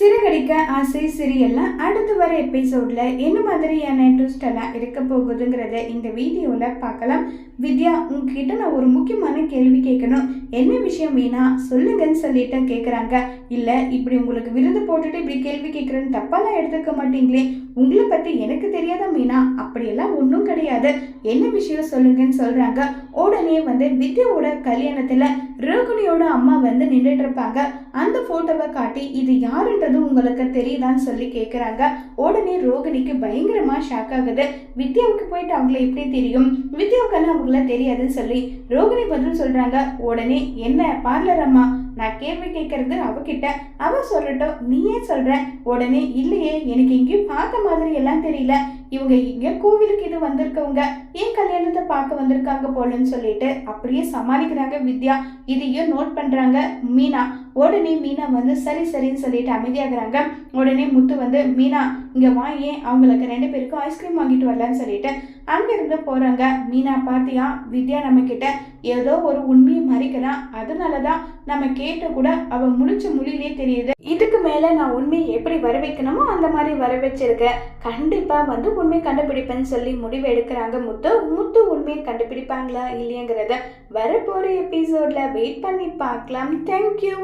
சிறுகடிக்க ஆசை சீரியல்ல அடுத்து வர எபிசோடில் என்ன மாதிரியான ட்விஸ்ட் எல்லாம் இருக்க போகுதுங்கிறத இந்த வீடியோவில் பார்க்கலாம். வித்யா உங்ககிட்ட நான் ஒரு முக்கியமான கேள்வி கேட்கணும். என்ன விஷயம் மீனா சொல்லுங்கன்னு சொல்லிட்டு கேட்குறாங்க இல்லை இப்படி உங்களுக்கு விருந்து போட்டுட்டு இப்படி கேள்வி கேட்குறேன்னு தப்பாலாம் எடுத்துக்க மாட்டீங்களே. உங்களை பற்றி எனக்கு தெரியாத மீனா? அப்படியெல்லாம் ஒன்றும் கிடையாது. என்ன விஷயம் சொல்லுங்கன்னு சொல்கிறாங்க உடனே வந்து வித்யாவோட கல்யாணத்தில் ரோகிணியோட அம்மா வந்து நின்றுட்டு இருப்பாங்க. அந்த ஃபோட்டோவை காட்டி இது யாருன்ற யாருன்றது உங்களுக்கு தெரியுதான்னு சொல்லி கேட்குறாங்க உடனே ரோகிணிக்கு பயங்கரமாக ஷாக் ஆகுது. வித்யாவுக்கு போயிட்டு அவங்கள எப்படி தெரியும்? வித்யாவுக்கெல்லாம் அவங்கள தெரியாதுன்னு சொல்லி ரோகிணி பதில் சொல்கிறாங்க உடனே என்ன பார்லர் அம்மா நான் கேள்வி கேட்கறது அவகிட்ட. அவ சொல்லட்டும் நீயே சொல்கிற உடனே இல்லையே எனக்கு எங்கேயும் பார்த்த மாதிரி எல்லாம் தெரியல. இவங்க இங்க கோவிலுக்கு இது வந்திருக்கவங்க. ஏன் கல்யாணத்தை பார்க்க வந்திருக்காங்க போலன்னு சொல்லிட்டு அப்படியே சமாளிக்கிறாங்க வித்யா. இதையும் நோட் பண்றாங்க மீனா. உடனே மீனா வந்து சரி சரின்னு சொல்லிட்டு அமைதியாகிறாங்க. உடனே முத்து வந்து மீனா இங்க வா ஏன் அவங்களுக்கு ரெண்டு பேருக்கும் ஐஸ்கிரீம் வாங்கிட்டு வரலான்னு சொல்லிட்டு அங்கிருந்து போறாங்க. மீனா பாத்தியா வித்யா நம்ம கிட்ட ஏதோ ஒரு உண்மையை மறைக்கிறான் அதனால தான் நம்ம கேட்ட கூட அவ முழிச்ச மொழியிலே தெரியுது. மேலே நான் உண்மையை எப்படி வர வைக்கணுமோ அந்த மாதிரி வர வச்சிருக்கேன் கண்டிப்பாக வந்து உண்மை கண்டுபிடிப்பேன்னு சொல்லி முடிவு எடுக்கிறாங்க முத்து. முத்து உண்மையை கண்டுபிடிப்பாங்களா இல்லையங்கிறத வரப்போகிற எபிசோடில் வெயிட் பண்ணி பார்க்கலாம். தேங்க்யூ